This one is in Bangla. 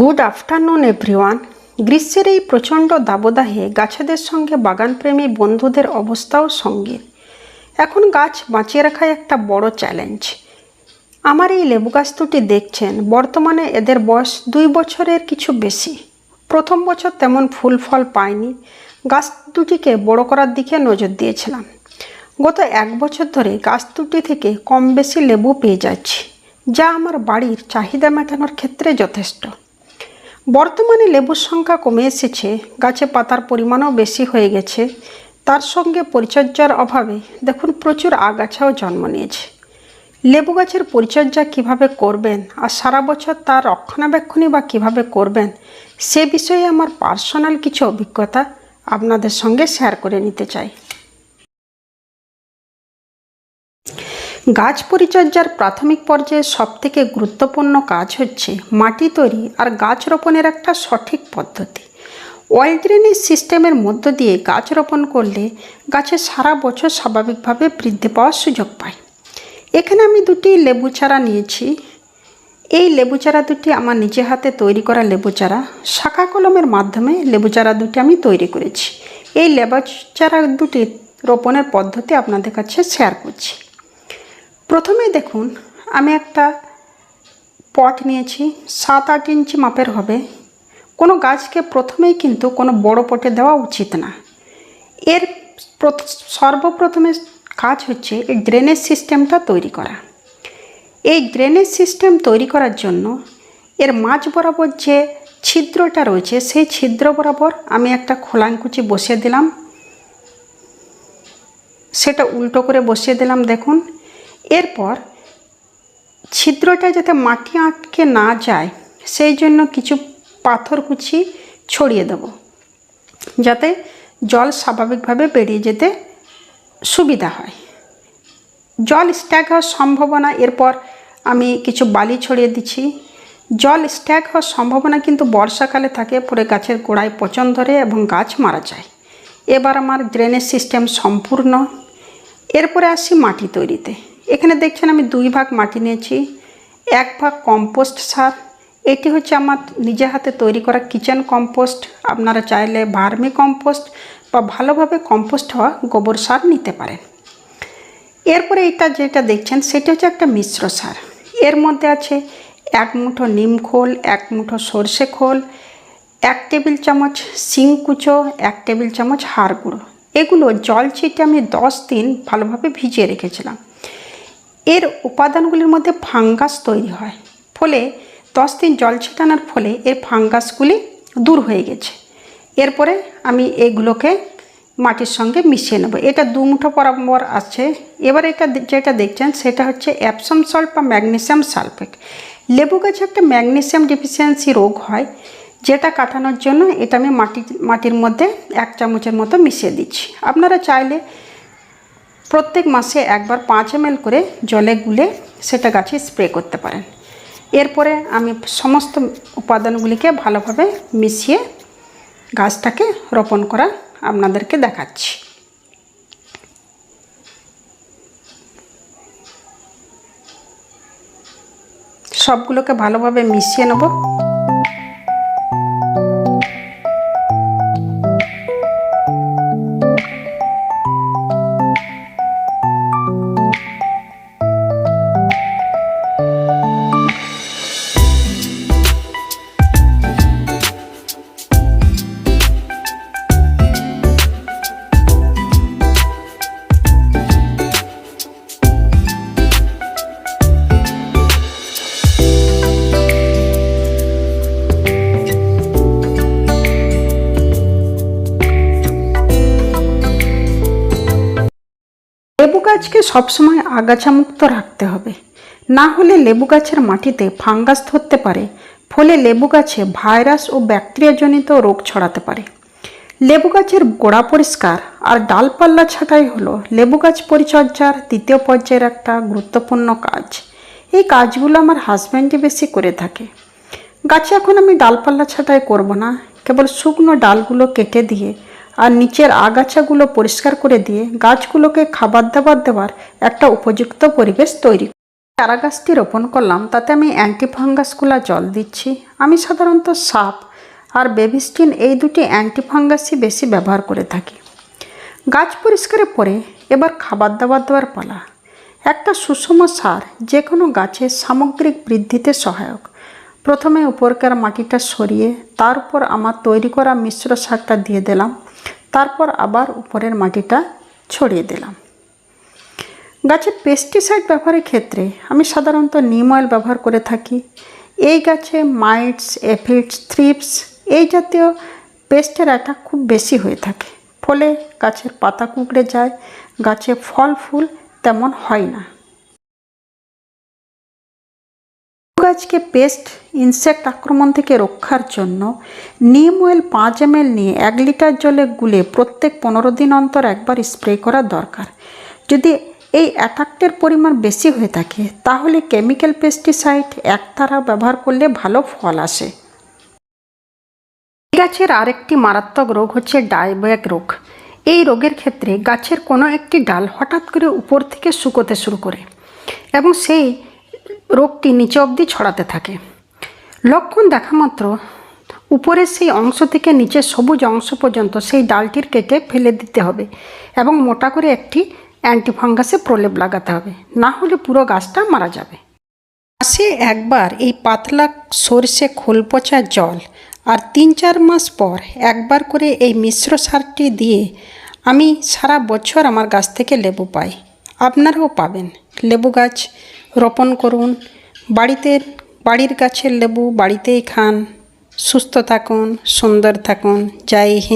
গুড আফটারনুন এভরিওয়ান গ্রীষ্মের এই প্রচণ্ড দাবদাহে গাছেদের সঙ্গে বাগানপ্রেমী বন্ধুদের অবস্থাও সঙ্গে এখন গাছ বাঁচিয়ে রাখা একটা বড় চ্যালেঞ্জ আমার এই লেবু গাছ দুটি দেখছেন, বর্তমানে এদের বয়স দুই বছরের কিছু বেশি। প্রথম বছর তেমন ফুল ফল পায়নি গাছ দুটিকে বড় করার দিকে নজর দিয়েছিলাম। গত এক বছর ধরে গাছ দুটি থেকে কম বেশি লেবু পেয়ে যাচ্ছি, যা আমার বাড়ির চাহিদা মেটানোর ক্ষেত্রে যথেষ্ট। বর্তমানে লেবুর সংখ্যা কমে এসেছে, গাছে পাতার পরিমাণও বেশি হয়ে গেছে। তার সঙ্গে পরিচর্যার অভাবে দেখুন প্রচুর আগাছাও জন্ম নিয়েছে। লেবু গাছের পরিচর্যা কীভাবে করবেন আর সারা বছর তার রক্ষণাবেক্ষণই বা কীভাবে করবেন, সে বিষয়ে আমার পার্সোনাল কিছু অভিজ্ঞতা আপনাদের সঙ্গে শেয়ার করে নিতে চাই। গাছ পরিচর্যার প্রাথমিক পর্যায়ে সবথেকে গুরুত্বপূর্ণ কাজ হচ্ছে মাটি তৈরি আর গাছ রোপণের একটা সঠিক পদ্ধতি। অয়েল ড্রেনেজ সিস্টেমের মধ্য দিয়ে গাছ রোপণ করলে গাছে সারা বছর স্বাভাবিকভাবে বৃদ্ধি পাওয়ার সুযোগ পায়। এখানে আমি দুটি লেবু চারা নিয়েছি। এই লেবু চারা দুটি আমার নিজে হাতে তৈরি করা লেবু চারা। শাখা কলমের মাধ্যমে লেবু চারা দুটি আমি তৈরি করেছি। এই লেবু চারা দুটি রোপণের পদ্ধতি আপনাদের কাছে শেয়ার করছি। প্রথমে দেখুন, আমি একটা পট নিয়েছি সাত আট ইঞ্চি মাপের হবে। কোনো গাছকে প্রথমেই কিন্তু কোনো বড় পটে দেওয়া উচিত না। এর সর্বপ্রথমে কাজ হচ্ছে এই ড্রেনেজ সিস্টেমটা তৈরি করা। এই ড্রেনেজ সিস্টেম তৈরি করার জন্য এর মাঝ বরাবর যে ছিদ্রটা রয়েছে, সেই ছিদ্র বরাবর আমি একটা খোলাঙ্কুচি বসিয়ে দিলাম। সেটা উল্টো করে বসিয়ে দিলাম, দেখুন। এরপর ছিদ্রটা যাতে মাটি আটকে না যায়, সেই জন্য কিছু পাথর কুচি ছড়িয়ে দেব। যাতে জল স্বাভাবিকভাবে বেরিয়ে যেতে সুবিধা হয়। জল স্ট্যাক হওয়ার সম্ভাবনা, এরপর আমি কিছু বালি ছড়িয়ে দিচ্ছি। জল স্ট্যাক হওয়ার সম্ভাবনা কিন্তু বর্ষাকালে থাকে, পরে গাছের গোড়ায় পচন ধরে এবং গাছ মারা যায়। এবার আমার ড্রেনেজ সিস্টেম সম্পূর্ণ এরপরে আসি মাটি তৈরিতে। এখানে দেখছেন আমি দুই ভাগ মাটি নিয়েছি, এক ভাগ কম্পোস্ট সার। এটি হচ্ছে আমার নিজে হাতে তৈরি করা কিচেন কম্পোস্ট। আপনারা চাইলে ভার্মি কম্পোস্ট বা ভালোভাবে কম্পোস্ট হওয়া গোবর সার নিতে পারেন। এরপরে এটা যেটা দেখছেন, সেটা হচ্ছে একটা মিশ্র সার। এর মধ্যে আছে এক মুঠো নিম খোল, এক মুঠো সর্ষে খোল, এক টেবিল চামচ শিং কুচো, এক টেবিল চামচ হাড় গুঁড়ো। এগুলো জল ছিটে আমি দশ দিন ভালোভাবে ভিজিয়ে রেখেছিলাম। এর উপাদানগুলির মধ্যে ফাঙ্গাস তৈরি হয়। ফলে দশ দিন জল ছেটানোর ফলে এর ফাঙ্গাসগুলি দূর হয়ে গেছে। এরপরে আমি এগুলোকে মাটির সঙ্গে মিশিয়ে নেব। এটা দু মুঠো বরাবর আছে। এবার এটা যেটা দেখছেন সেটা হচ্ছে অ্যাপসাম সল্ট বা ম্যাগনেসিয়াম সালফেট। লেবু গাছে একটা ম্যাগনেসিয়াম ডিফিসিয়েন্সি রোগ হয়। যেটা কাটানোর জন্য এটা আমি মাটি, মাটির মধ্যে এক চামচের মতো মিশিয়ে দিচ্ছি। আপনারা চাইলে প্রত্যেক মাসে একবার পাঁচ এম করে জলে গুলে সেটা গাছে স্প্রে করতে পারেন। এরপরে আমি সমস্ত উপাদানগুলিকে ভালোভাবে মিশিয়ে গাছটাকে রোপণ করা আপনাদেরকে দেখাচ্ছি। সবগুলোকে ভালোভাবে মিশিয়ে নেব। গাছকে সবসময় আগাছামুক্ত রাখতে হবে। না হলে লেবু গাছের মাটিতে ফাঙ্গাস ধরতে পারে, ফলে লেবু গাছে ভাইরাস ও ব্যাকটেরিয়াজনিত রোগ ছড়াতে পারে। লেবু গাছের গোড়া পরিষ্কার আর ডালপাল্লা ছাঁটাই হলো লেবু গাছ পরিচর্যার দ্বিতীয় পর্যায়ের একটা গুরুত্বপূর্ণ কাজ। এই কাজগুলো আমার হাজব্যান্ডই বেশি করে থাকে। গাছে এখন আমি ডালপাল্লা ছাঁটাই করব না, কেবল শুকনো ডালগুলো কেটে দিয়ে আর নিচের আগাছাগুলো পরিষ্কার করে দিয়ে গাছগুলোকে খাবার দাবার দেওয়ার একটা উপযুক্ত পরিবেশ তৈরি চারা গাছটি রোপণ করলাম, তাতে আমি অ্যান্টিফাঙ্গাসগুলা জল দিচ্ছি। আমি সাধারণত সাপ আর বেবিস্টিন এই দুটি অ্যান্টিফাঙ্গাসই বেশি ব্যবহার করে থাকি। গাছ পরিষ্কারের পরে এবার খাবার দাবার দেওয়ার পালা। একটা সুষম সার যে কোনো গাছের সামগ্রিক বৃদ্ধিতে সহায়ক। প্রথমে উপরকার মাটিটা সরিয়ে তার উপর আমার তৈরি করা মিশ্র সারটা দিয়ে দিলাম। তারপর আবার উপরের মাটিটা ছড়িয়ে দিলাম। গাছের পেস্টিসাইড ব্যবহারের ক্ষেত্রে আমি সাধারণত নিম অয়েল ব্যবহার করে থাকি। এই গাছে মাইটস এফিডস থ্রিপস এই জাতীয় পেস্টের অ্যাটাক খুব বেশি হয়ে থাকে। ফলে গাছের পাতা কুঁকড়ে যায়, গাছে ফল, ফুল তেমন হয় না। গাছকে পেস্ট ইনসেক্ট আক্রমণ থেকে রক্ষার জন্য নিম অয়েল পাঁচ এম নিয়ে এক লিটার জলে গুলে প্রত্যেক পনেরো দিন অন্তর একবার স্প্রে করা দরকার। যদি এই অ্যাটাকটের পরিমাণ বেশি হয়ে থাকে, তাহলে কেমিক্যাল পেস্টিসাইড একতারা ব্যবহার করলে ভালো ফল আসে। গাছের আরেকটি মারাত্মক রোগ হচ্ছে ডাইব্যাক রোগ। এই রোগের ক্ষেত্রে গাছের কোনো একটি ডাল হঠাৎ করে উপর থেকে শুকোতে শুরু করে এবং সেই রোগটি নিচে অবধি ছড়াতে থাকে। লক্ষণ দেখা মাত্র, উপরের সেই অংশ থেকে নিচের সবুজ অংশ পর্যন্ত সেই ডালটির কেটে ফেলে দিতে হবে এবং মোটা করে একটি অ্যান্টিফাঙ্গাসে প্রলেপ লাগাতে হবে, না হলে পুরো গাছটা মারা যাবে। মাসে একবার এই পাতলা সর্ষে খোল পচা জল আর তিন চার মাস পর একবার করে এই মিশ্র সারটি দিয়ে আমি সারা বছর আমার গাছ থেকে লেবু পাই। আপনারাও পাবেন লেবু গাছ। রোপণ করুন। বাড়িতে বাড়ির গাছের লেবু বাড়িতেই খান। সুস্থ থাকুন সুন্দর থাকুন। জয় হিন্দ।